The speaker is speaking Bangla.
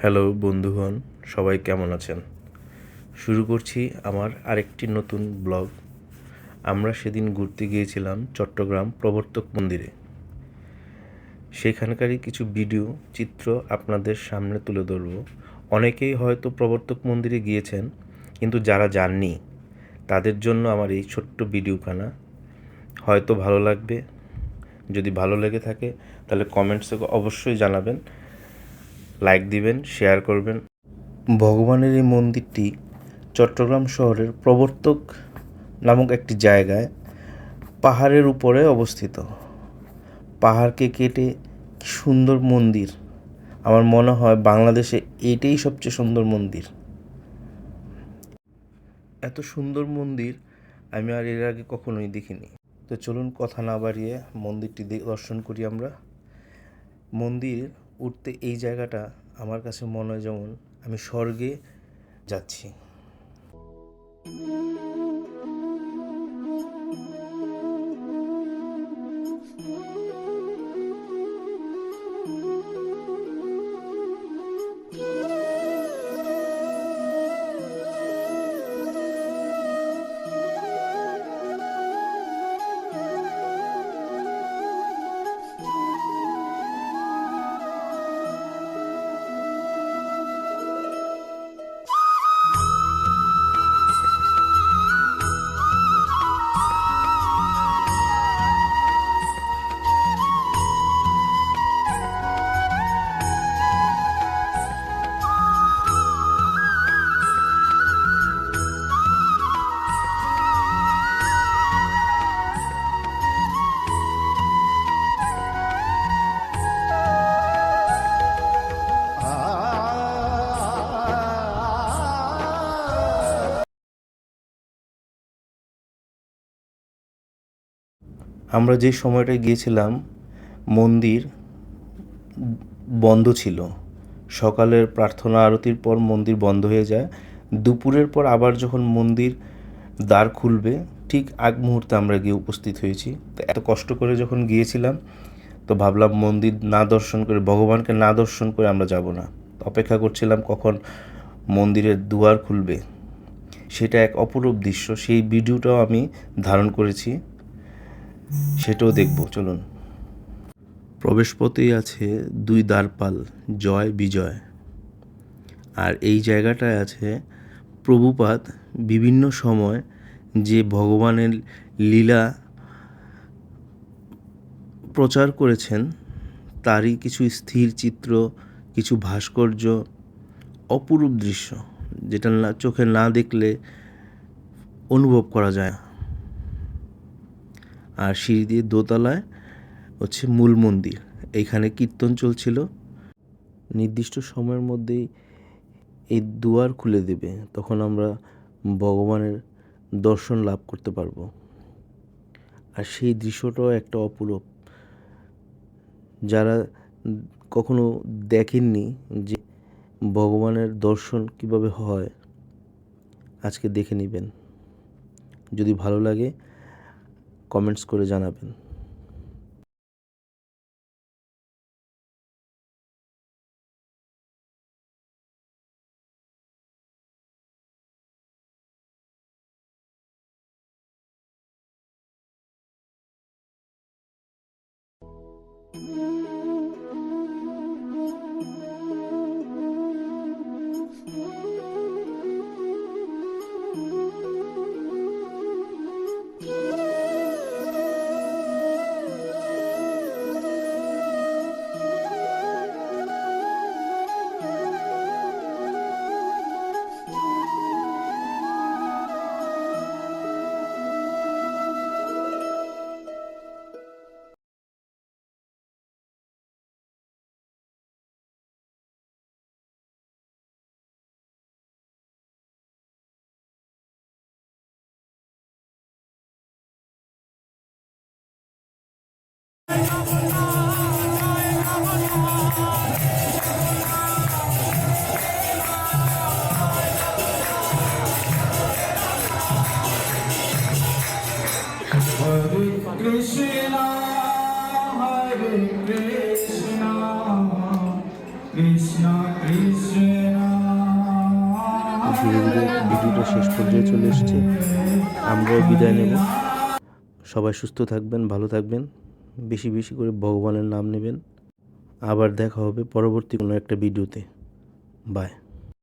হ্যালো বন্ধুগণ, সবাই কেমন আছেন? শুরু করছি আমার আরেকটি নতুন ব্লগ। আমরা সেদিন ঘুরতে গিয়েছিলাম চট্টগ্রাম প্রবর্তক মন্দিরে। সেখানকারই কিছু ভিডিও, চিত্র আপনাদের সামনে তুলে ধরব। অনেকেই হয়তো প্রবর্তক মন্দিরে গিয়েছেন, কিন্তু যারা যাননি, তাদের জন্য আমার এই ছোট্ট ভিডিওখানা। হয়তো ভালো লাগবে। যদি ভালো লেগে থাকে, তাহলে কমেন্টসে অবশ্যই জানাবেন। লাইক দিবেন, শেয়ার করবেন। ভগবানের এই মন্দিরটি চট্টগ্রাম শহরের প্রবর্তক নামক একটি জায়গায় পাহাড়ের উপরে অবস্থিত। পাহাড়কে কেটে সুন্দর মন্দির। আমার মনে হয় বাংলাদেশে এটাই সবচেয়ে সুন্দর মন্দির। এত সুন্দর মন্দির আমি আর এর আগে কখনোই দেখিনি। তো চলুন কথা না বাড়িয়ে মন্দিরটি দর্শন করি আমরা। মন্দির উঠতে এই জায়গাটা আমার কাছে মনে হয় যেমন আমি স্বর্গে যাচ্ছি। আমরা যে সময়টায় গিয়েছিলাম, মন্দির বন্ধ ছিল। সকালের প্রার্থনা আরতির পর মন্দির বন্ধ হয়ে যায়। দুপুরের পর আবার যখন মন্দির দ্বার খুলবে, ঠিক আগ মুহূর্তে আমরা গিয়ে উপস্থিত হয়েছি। তো এত কষ্ট করে যখন গিয়েছিলাম, তো ভাবলাম মন্দির না দর্শন করে, ভগবানকে না দর্শন করে আমরা যাব না। অপেক্ষা করছিলাম কখন মন্দিরের দুয়ার খুলবে। সেটা এক অপরূপ দৃশ্য। সেই ভিডিওটাও আমি ধারণ করেছি। সেটাও দেখব, চলুন প্রবেশপথেই আছে দুই দ্বারপাল, জয়, বিজয় আর এই জায়গাটায় আছে প্রভুপাত বিভিন্ন সময় যে ভগবানের লীলা প্রচার করেছেন, তারই কিছু স্থির চিত্র, কিছু ভাস্কর্য, অপরূপ দৃশ্য, যেটা না, চোখে না দেখলে অনুভব করা যায়। আর সিঁড়ি দিয়ে দোতলায় হচ্ছে মূল মন্দির। এইখানে কীর্তন চলছিল। নির্দিষ্ট সময়ের মধ্যেই এই দুয়ার খুলে দেবে। তখন আমরা ভগবানের দর্শন লাভ করতে পারব। আর সেই দৃশ্যটাও একটা অপূরূপ। যারা কখনো দেখেননি যে ভগবানের দর্শন কীভাবে হয়, আজকে দেখে নেবেন। যদি ভালো লাগে কমেন্টস করে জানাবেন। Krishna, Hare Krishna, Krishna ধীরে ভিডিওটা শেষ পর্যায়ে চলে এসছে। আমরাও বিদায় নেব। সবাই সুস্থ থাকবেন ভালো থাকবেন। বেশি বেশি করে ভগবানের নাম নেবেন। আবার দেখা হবে পরবর্তী কোনো একটা ভিডিওতে। বাই